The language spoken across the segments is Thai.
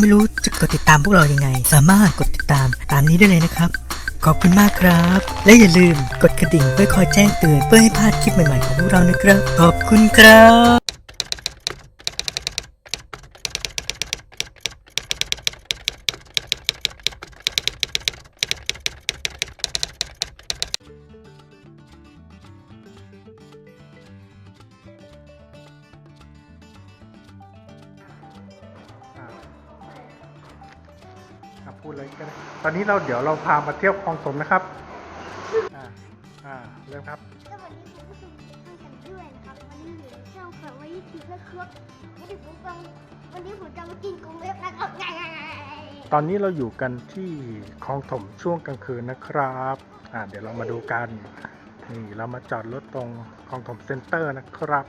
ไม่รู้จะกดติดตามพวกเรายังไง สามารถกดติดตามตามนี้ได้เลยนะครับ ขอบคุณมากครับ และอย่าลืมกดกระดิ่งเพื่อคอยแจ้งเตือนเพื่อให้พลาดคลิปใหม่ๆของพวกเรานะครับ ขอบคุณครับ ตอนนี้เราเดี๋ยวเราพามาเที่ยวคลองสมนะครับ อ่า อ่า เริ่มครับสวัสดีคุณผู้ชมทุกท่านกันด้วยนะครับ วันนี้อยู่ในช่องเปิดไว้ยี่สิบนะครับวันนี้ผมจะวันนี้ผมจะมากินกุ้งเล็บนะครับตอนนี้เราอยู่กันที่คลองถมช่วงกลางคืนนะครับ อ่า เดี๋ยวเรามาดูกัน นี่เรามาจอดรถตรงคลองถมเซ็นเตอร์นะครับ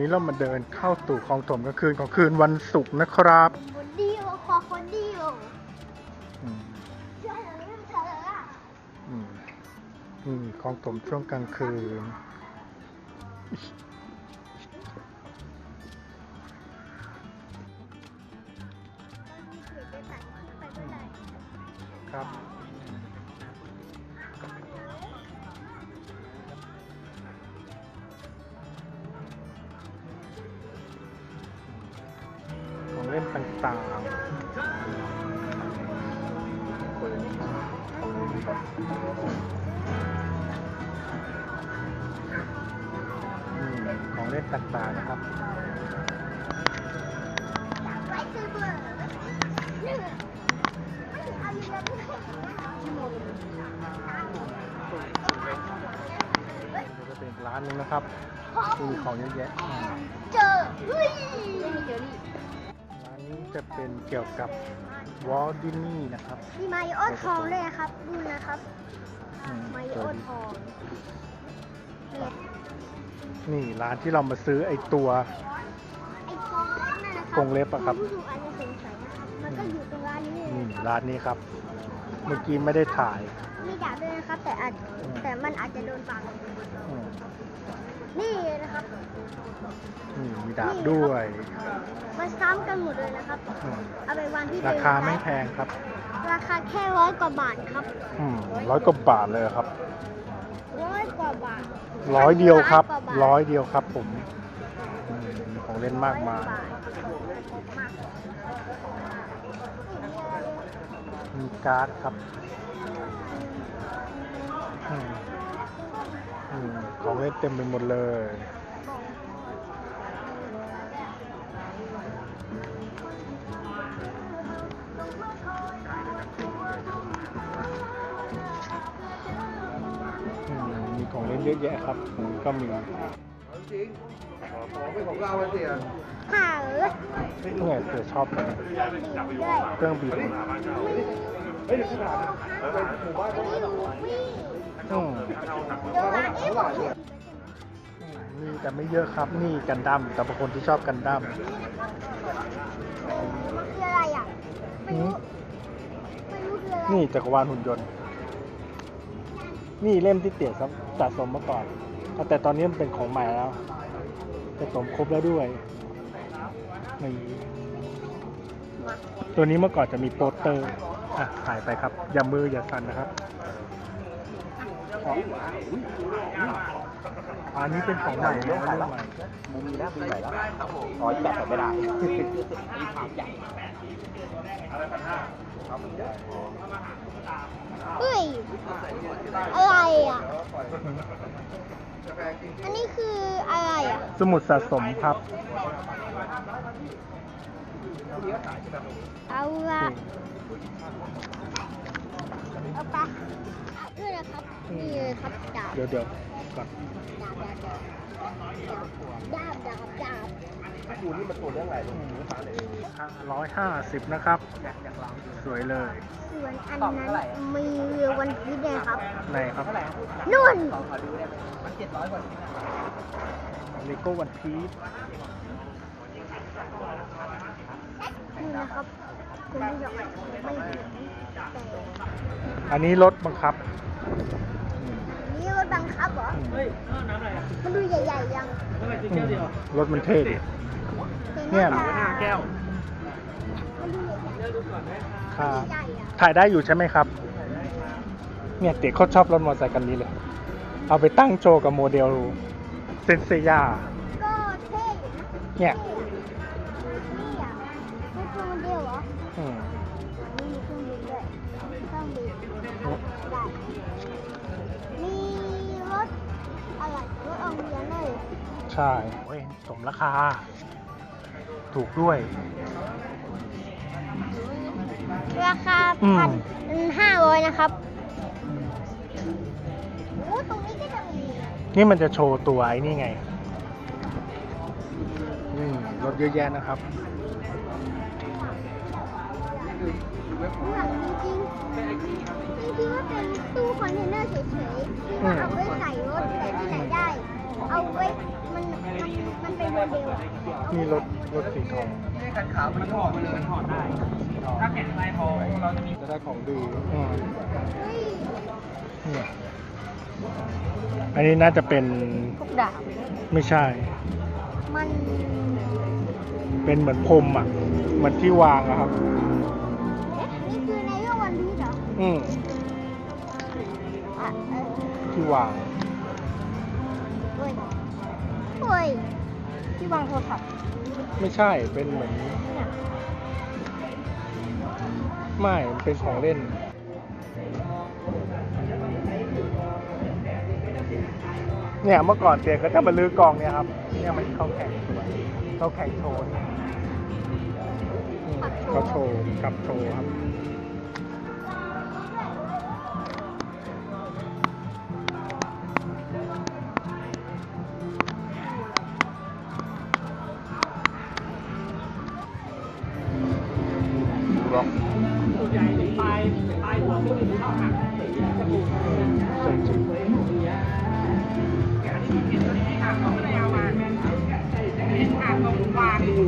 นนี้เรามาเดินเข้าตู่คลองถมกลางคืนของคืนวันศุกร์นะครับคนเดียวขอคนเดียวอืมเชื่อหรือไม่เชื่อเลยอะอืมนี่คลองถมช่วงกลางคืนมัน นหนึงนะครับที่มีของเยอะแยะอืมเจอเฮ้ยเจอนี่ร้านนี้จะเป็นเกี่ยวกับวอลดินี่นะครับมีมาริโอทองด้วยนะครับดูนะครับอืมมาริสโอวยดีทองเนี่ยนี่ร้านที่เรามาซื้อไอตัวไอ้ทองนั่นนะครับกรงเล็บอะครับณผู้ชมอาจจะสงสัยนะครับมันก็อยู่ตรงร้านนี้เลยนี่นะครับร้านนี้ครับ เมื่อกี้ไม่ได้ถ่าย มีดาบด้วยนะครับ แต่อาจแต่มันอาจจะโดนปากอืมนี่นะครับนี่มีดาบด้วยมันซ้ำกันหมดเลยนะครับ อืมเอาไปวางที่เดิราคาไม่แพงครับ ราคาแค่ร้อยกว่าบาทครับอืมร้อยกว่าบาทเลยครับ ร้อยกว่าบาทร้อยเดียวครับกว่าบาทร้อยเดียวครับ ผมอืมมีของเล่นมากมาย ร้อยกว่บท มีการ์ดครับอมของเล่นเต็มไปหมดเลยอืมมีของเล่นเยอะแยะครับผมก็มีจริง ของเป็นของเราเสียค่ะเออเนี่ยเสือชอบกันด้วยเครื่องบินเฮ้ยเดี๋ยวขนาดเป็นหมู่บ้านอันนี้หมูวิ่งอืมเดี๋ยวร้านนี้ผมอยู่มีแต่ไม่เยอะครับ นี่กันดั้มแต่บางคนที่ชอบกันดั้มมันคืออะไรอะไม่รู้ไม่รู้คืออะไรนี่จักรวาลหุ่นยนต์ นี่เล่มที่เตี๋ยครับสะสมมาก่อน แต่ตอนนี้มันเป็นของใหม่แล้ว สะสมครบแล้วด้วยนี่ตัวนี้เมื่อก่อนจะมีโปสเตอร์อะหายไปครับอย่ามืออย่าสั่นนะครับอันนี้เป็นของใหม่นะเรื่องใหม่มุมมีหน้าปีใหม่แล้วอ๋อจับแต่ไม่ได้ เฮ้ย อะไรอะ อันนี้คืออะไรอะ สมุดสะสมครับ เอาละ เอาไปเอาด้วยนะครับนี่เลยครับดาบเดี๋ยวเดี๋ยวก่อนดาบดาบดาบดาบดาบกูนี่มันตัวเรื่องอะไรลูกหมูสาเลยร้อยห้าสิบนะครับ สวยเลยส่วนอันนั้นมีวันพีชเนี่ยครับไหนครับนุ่นเลโก้วันพีชนี่นะครับ คุณผู้ชมไม่เห็นแต่อันนี้รถบังคับ นี่รถบังคับเหรอมันดูใหญ่ๆยังอืมรถมันเท่ดิแต่หเนี่ยน้าตาแก้วมันดูใหญ่ๆค่ะใหญ่ๆอะถ่ายได้อยู่ใช่ไหมครับ เนี่ยเด็กเขาชอบรถมอเตอร์ไซค์คันนี้เลย เอาไปตั้งโชว์กับโมเดลเซนเซียก็เท่อยู่นะเนี่ย ใช่โอ้ยสมราคา ถูกด้วย ราคาอืม พันห้าร้อยนะครับโอ้ตรงนี้ก็จะมีนี่มันจะโชว์ตัวไอ้นี่ไงอืมรถเยอะแยะนะครับหลังจริงๆจริงๆว่าเป็นตู้คอนเทนเนอร์เฉยๆที่ว่าเอาไว้ใส่รถแต่ที่ไหนได้ เอาไว้มันมันมันเป็นโมเดลอะนี่รถรถสีทองคันขาวมันถอดมาเลยมันถอดได้ ถ้าแข็งไฟพอเราจะมีจะได้ของดีอืมเฮ้ยเนี่ยอันนี้น่าจะเป็นพวกดาบไม่ใช่ มันเป็นเหมือนพรมอะเหมือนที่วางอะครับ เอ๊ะนี่คือในเรื่องวันพีชเหรออืมอะเออที่วางเฮ้ย เฮ้ยที่วางโทรศัพท์ไม่ใช่ เป็นเหมือนเนี่ยไม่มันเป็นของเล่น เนี่ยเมื่อก่อนเตียก็จะมาลื้อกองเนี่ยครับ เนี่ยมันเขาแข่งเขาแข่งโชว์เนี่ยอืมเขาโชว์กับโชว์ครับ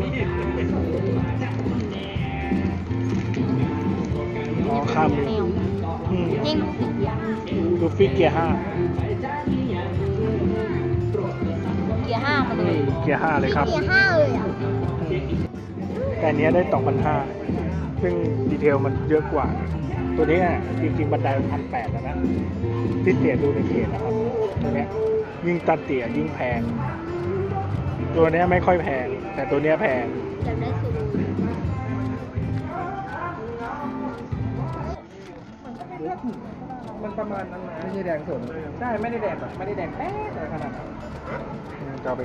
อยู่นี่อ๋อข้ามมืออืมนิ่งดูฟิกเกียร์ห้าเกียร์ห้ามาเลยเกียร์ห้าเลยครับ เกียร์ห้าเลยอะแต่อันเนี้ยได้สองพันห้าซึ่งดีเทลมันเยอะกว่า ตัวนี้น่ะจริงๆบันไดมันพันแปดแล้วนะที่เตี๋ยดูในเพจนะครับ ตัวเนี้ยยิ่งตัดเตี๋ยยิ่งแพง ตัวเนี้ยไม่ค่อยแพง แต่ตัวเนี้ยแพงแบบได้สูงมันประมาณนั้นนะไม่ใช่แดงสดใช่ไม่ได้แดงแบบไม่ได้แดงแป๊ดอะไรขนาดนั้นจะเอาไป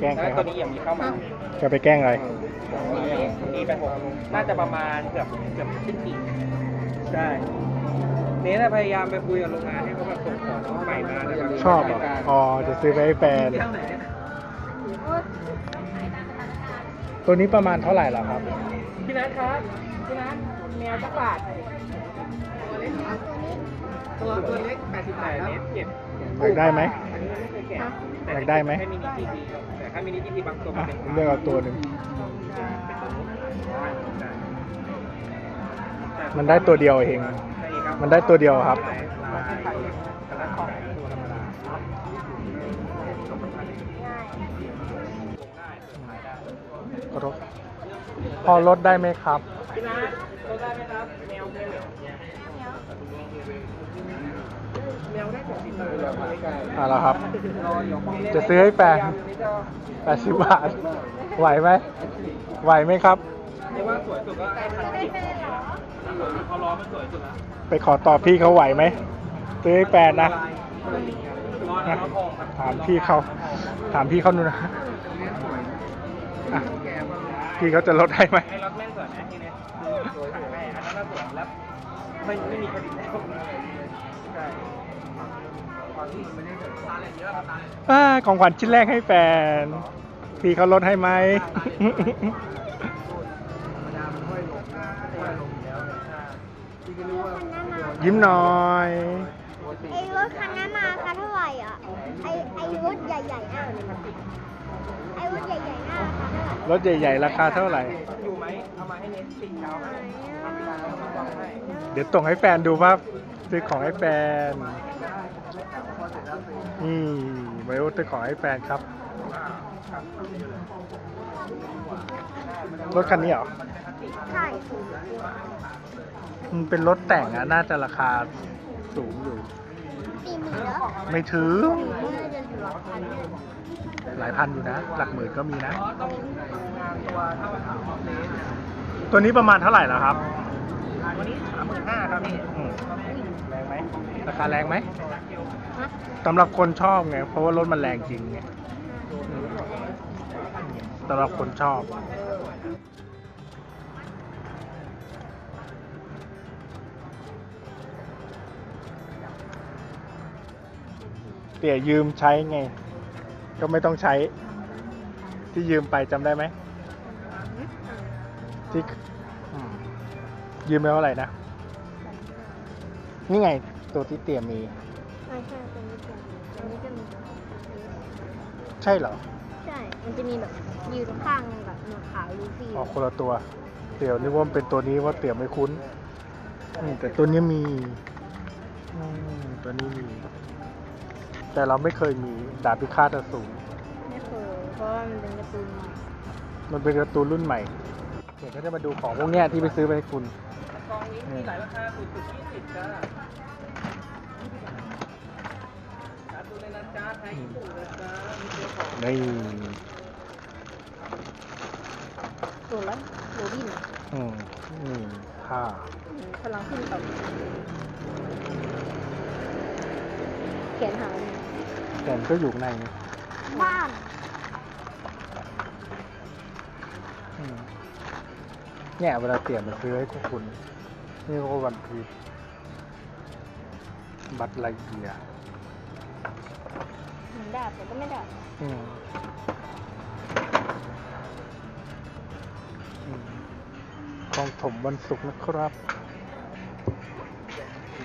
แกล้งใครแล้วคตัรัวบ นี้ยังมีเข้ามาจะไปแกล้งอะไรนี่เป็นผมน่าจะประมาณเกือบเกือบสิ้นปีใช่เนี้ยพยายามไปคุยกับโรงงานให้เขาแบบส่งของใหม่มาแล้วแบบชอบเหรออ๋อจะซื้อไปให้แฟนเท่าไหร่เนี่ย ตัวนี้ประมาณเท่าไหร่ล่ะครับ พี่นัทครับ พี่นัทแมวจักรบาทตัวนี้ตัวตัวเล็ก80บาทครับเก็บอยากได้ไหมอันนี้ไม่เคยแกะอยากได้ไหมไม่มินิทีทีแต่ถ้ามินิทีทีบางตัวมัอะนเป็นเลือกเอาตัวหนึ่งมันได้ตัวเดียวเอง มันได้ตัวเดียวครับ รถ พอลดได้ไหมครับพี่นัทตัวได้ไหมครับแมวแมวแมวได้ของพี่นัทอ่าล้วครับรออยู่ของเล่นจะซื้อให้แฟนนี่ก็80บาท ไหวไหมไหวไหมครับเรียกว่าสวยสุดก็ได้พันสิบสวยสุดเขาล้อมันสวยสุดนะไปขอตอบพี่เขาไหวไหมซื้อให้แฟนนะนะถามพี่เขา ถามพี่เขาดูนะ พี่เขาจะลดให้ไหมไอ้รถแม่งสวยไหมทีเนี้ยสวยสวยอันนั้นน่าสวยแล้วไม่ไม่มีผลิตแล้วใช่ตอนที่ไม่ได้เกิดตาเลยเยอะตาเลยอ่าของขวัญชิ้นแรกให้แฟน พี่เขาลดให้ไหมธรรมดามันห้อยลงห้อยลงอยู่แล้วเนี่ยพี่ก็รู้ว่ายิ้มหน่อยปกติไอ้รถคันนั้นมาราคาเท่าไหร่อะไอ้ไอ้รถใหญ่ๆน่ะ ราคาเท่าไหร่รถใหญ่ๆ ราคาเท่าไหร่ อยู่ไหมเอามาให้เน็ตติดเช้าให้ทำเวลาแล้วก็วางให้เดี๋ยวส่งให้แฟนดูว่าซื้อของให้แฟน นี่ไว้ซื้อของให้แฟนครับ รถคันนี้เหรอ ใช่มันเป็นรถแต่งอะน่าจะราคาสูงอยู่สี่หมื่นแล้วไม่ถึง น่าจะอยู่หลักพันเนี่ย หลายพันอยู่นะ หลักหมื่นก็มีนะอ๋อต้องงานตัวเท่ากับสามออฟเลสเนี่ยตัวนี้ประมาณเท่าไหร่แล้วครับวันนี้สามหมื่นห้าครับพี่อืมแรงไหมราคาแรงไหมฮะสำหรับคนชอบไง เพราะว่ารถมันแรงจริงไงอืมสำหรับคนชอบ เตี่ยยืมใช้ไง ก็ไม่ต้องใช้ ที่ยืมไปจำได้ไหมที่อืมยืมไปเท่าไหร่นะ นี่ไงตัวที่เตี่ยมีไม่ใช่ตัวนี้ตัวนี้ตัวนี้จะมีใช่เหรอใช่ มันจะมีแบบยืนข้างแบบหนวดขาวลูฟี่ออกคนละตัวเตี่ยวนึกว่ามันเป็นตัวนี้ว่าเตี่ยวไม่คุ้นอืมแต่ตัวนี้มีอืมตัวนี้มี แต่เราไม่เคยมีดาบพิฆาตอสูรไม่เคยเพราะว่ามันเป็นการ์ตูนใหม่มันเป็นการ์ตูนรุ่นใหม่เดี๋ยวก็จะมาดูของพวกเนี้ยที่ไปซื้อไปให้คุณ กองนี้มีหลายราคาสุดสุดยี่สิบจ้าการ์ตูนในนั้นจ้าไทยญี่ปุ่นนะจ้ามีเจ้าของนี่ตัวละโรบินอืมนี่ผ้าอืมพลังขึ้นต่ำ แขนหายแต่มันก็อยู่ข้างในนี่บ้าน อืมเนี่ยเวลาเตี่ยมาซื้อให้พวกคุณ นี่ก็วันพีชบัตรไลเกียร์เหมือนดาบแต่ก็ไม่ดาบอืมอืมคลองถมวันศุกร์นะครับ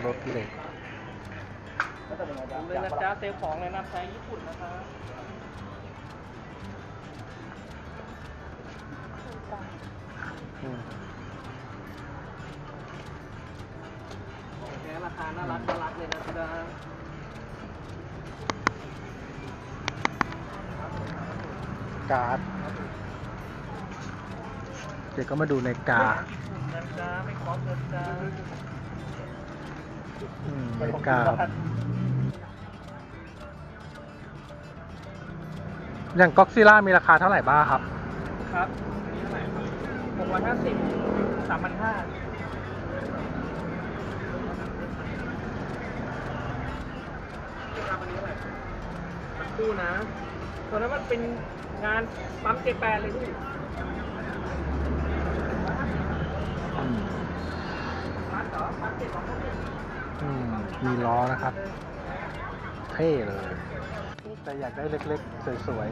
รถเหล็ก เลยนะจ๊ะเซลลของเลยนะไทยญี่ปุ่นนะคะอืมแค่ราคาน่ารักน่ารักเลยนะจ๊ะการ์ดเดี๋ยวก็มาดูในกานะจ๊ะไม่ขอเงินจ้าอืมในกา อย่างก็อกซิล่ามีราคาเท่าไหร่บ้างครับ ครับอันนี้เท่าไหร่ครับหกร้อยห้าสิบสามพันห้าคู่นะตอนนั้นมันเป็นงานปั๊มเจแปนเลยพี่อืมร้านต่อปั๊มเจสองพันหนึ่งอืมมีล้อนะครับ เท่เลย แต่อยากได้เล็กๆ สวย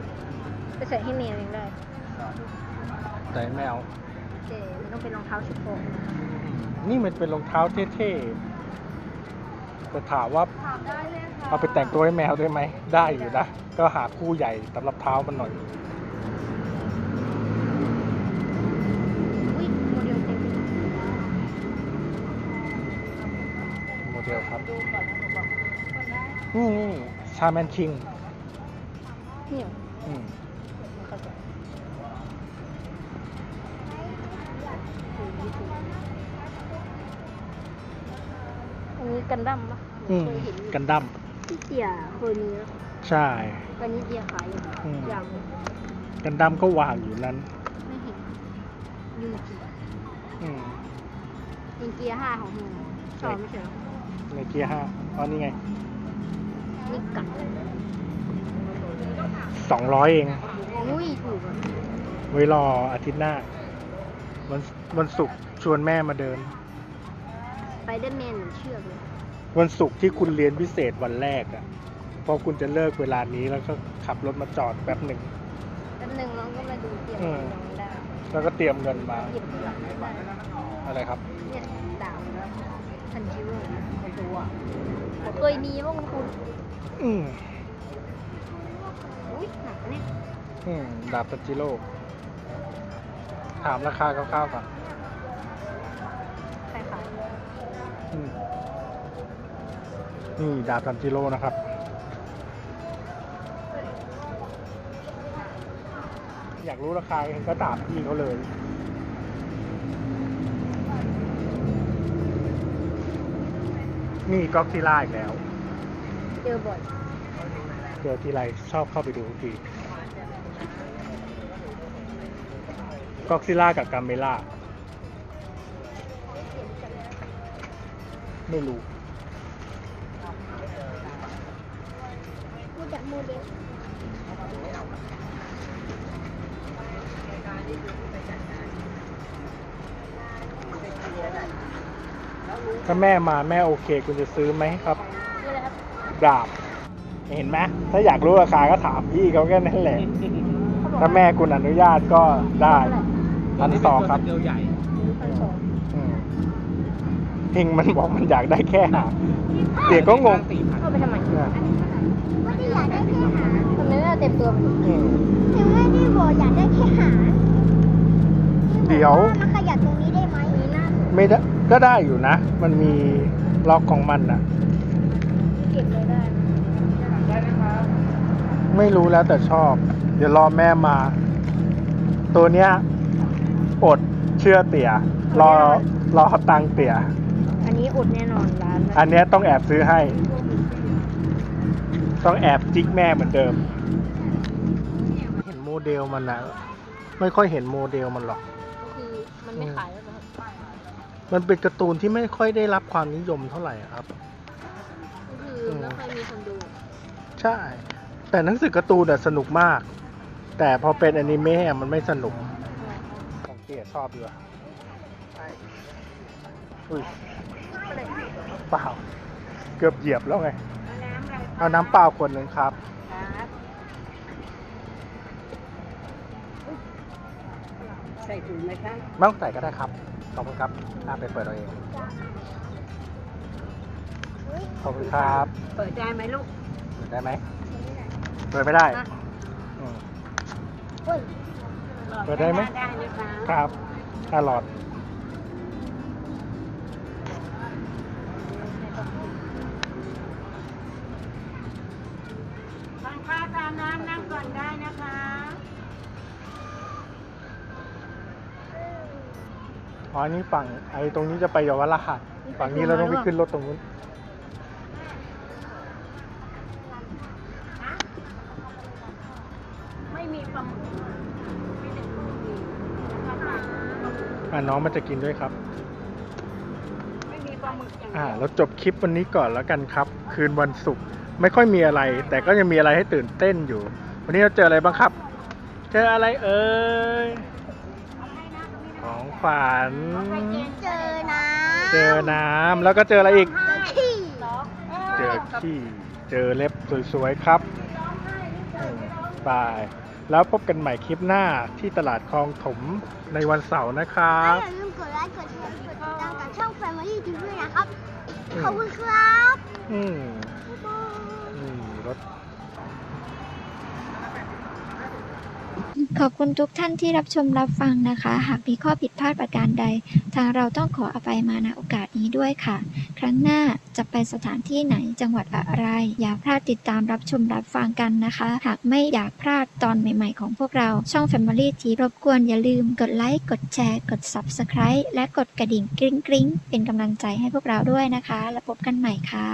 ไปใส่ให้เมลเองได้ๆ แต่ไม่เอาแต่มันต้องเป็นรองเท้าชุดโปงอืมนี่มันเป็นรองเท้าเท่ๆแต่ถามว่าถามได้เลยค่ะเอาไปแต่งตัวให้แมวได้ไหม ได้อยู่นะ ก็หาคู่ใหญ่สำหรับเท้ามันหน่อย อุ้ยโมเดลเต็มโมเดลครับดูก่อนนะหนูบอกก่อนได้นี่นี่ชาแมนคิง เนี่ยอืมเข้าใจอันนี้กันดั้มปะอืมเคยเห็นกันดั้มที่เตียเคยมีแล้วใช่ตอนนี้เตียขายอยู่อืมอย่างกันดั้มก็วางอยู่นั้น ไม่เห็นยูจิอืม เป็นเกียร์ห้าของหนูชอบไม่ใช่เหรอในเกียร์ห้าอ๋อนี่ไง นี่กัด สองร้อยเองอุ้ยถูกอะไว้รออาทิตย์หน้า วันวันศุกร์ชวนแม่มาเดิน ไปเดอร์แมนเชือกเลยวันศุกร์ที่คุณเรียนพิเศษวันแรกอะพอคุณจะเลิกเวลานี้แล้วก็ขับรถมาจอดแป๊บหนึ่ง แป๊บหนึ่งน้องก็มาดูเตรียมอืม น้องได้แล้วก็เตรียมเงินมาหยิบหลังได้อะไรครับ เนี่ยดาบทันจิโร่ตัวตัวนี้ว่าคุณ อืม อุ้ยหนักเนี่ยอืมดาบตันจิโร่ถามราคาคร่าวๆก่อนใครขายอืมนี่ดาบตันจิโร่นะครับ อยากรู้ราคาเองก็ถามพี่เขาเลย นี่ก็อกซิล่าอีกแล้ว เจอบ่อย เจอทีไรชอบเข้าไปดูทุกทีก็อกซิล่ากับกัมเมล่า ไม่รู้พูดจากโมเดลถ้าแม่มาแม่โอเค คุณจะซื้อไหมครับนี่แหละครับดาบ เห็นไหมถ้าอยากรู้ราคาก็ถามพี่เขาแค่นั้นแหละถ้าแม่คุณอนุญาตก็ได้พันสองครับเดียวใหญ่พันสองอืมทิงมันบอกมันอยากได้แค่หางเด็กก็งงสี่พันเข้าไปทำไมเนี่ยไม่ได้อยากได้แค่หาทำไมไม่เอาเต็มตัวไปดิอืมถึงไม่ได้บอกอยากได้แค่หาเดี๋ยวมันขยับตรงนี้ได้ไหมนี่น่าไม่ได้ก็ได้อยู่นะ มันมีล็อกของมันนะ ไม่รู้แล้วแต่ชอบ เดี๋ยวรอแม่มา ตัวเนี้ยอดเชื่อเตี่ยรอรอตังค์เตี่ยอันนี้อุดแน่นอนร้านอันเนี้ยต้องแอบซื้อให้ ต้องแอบจิกแม่เหมือนเดิม เห็นโมเดลมันนะไม่ค่อยเห็นโมเดลมันหรอกคือมันไม่ขายแล้วนะครับมันเป็นการ์ตูนที่ไม่ค่อยได้รับความนิยมเท่าไหร่อะครับ ก็คือไม่ค่อยมีคนดู ใช่ แต่หนังสือการ์ตูนอะสนุกมาก แต่พอเป็นอนิเมะอะมันไม่สนุกของเตี้ยชอบดีว่ะอุ้ยเปล่า เกือบเหยียบแล้วไง เอาน้ำเปล่าขวดหนึ่งครับ ใส่ถุงไหมคะไม่ต้องใส่ก็ได้ครับ ขอบคุณครับน่าไปเปิดเอาเอง ขอบคุณครับ เปิดได้ไหมลูก เปิดได้ไหม เปิดไม่ได้อืมเปิดได้ไหม ได้นะคะครับตลอดทานข้าวตามน้ำนั่งก่อนได้นะคะอ๋ออันนี้ฝั่งไอ้ตรงนี้จะไปเยาวราชฝั่งนี้เราต้องไปขึ้นรถตรงนู้น ไม่มีปลาหมึก อ่าน้องมันจะกินด้วยครับ ไม่มีปลาหมึกอย่างอ่าเราจบคลิปวันนี้ก่อนแล้วกันครับ คืนวันศุกร์ไม่ค่อยมีอะไร แต่ก็ยังมีอะไรให้ตื่นเต้นอยู่ วันนี้เราเจออะไรบ้างครับ เจออะไรเอ่ยของฝันเจอนะเจอน้ำแล้วก็เจออะไรอีก ขี้เจอขี้เจอเล็บสวยๆครับอืมบาย แล้วพบกันใหม่คลิปหน้าที่ตลาดคลองถมในวันเสาร์นะครับ อย่าลืมกดไลค์กดแชร์กดติดตามกับช่อง Family TV ด้วยนะครับอืมขอบคุณครับ อืมบ๊ายบายนี่รถ ขอบคุณทุกท่านที่รับชมรับฟังนะคะ หากมีข้อผิดพลาดประการใด ทางเราต้องขออภัยมาณโอกาสนี้ด้วยค่ะ ครั้งหน้าจะไปสถานที่ไหนจังหวัดอะไร อย่าพลาดติดตามรับชมรับฟังกันนะคะ หากไม่อยากพลาดตอนใหม่ๆของพวกเราช่อง Family ทีรบกวนอย่าลืมกดไลค์กดแชร์กด Subscribe และกดกระดิ่งกริ๊งกริ๊งๆเป็นกำลังใจให้พวกเราด้วยนะคะ แล้วพบกันใหม่ค่ะ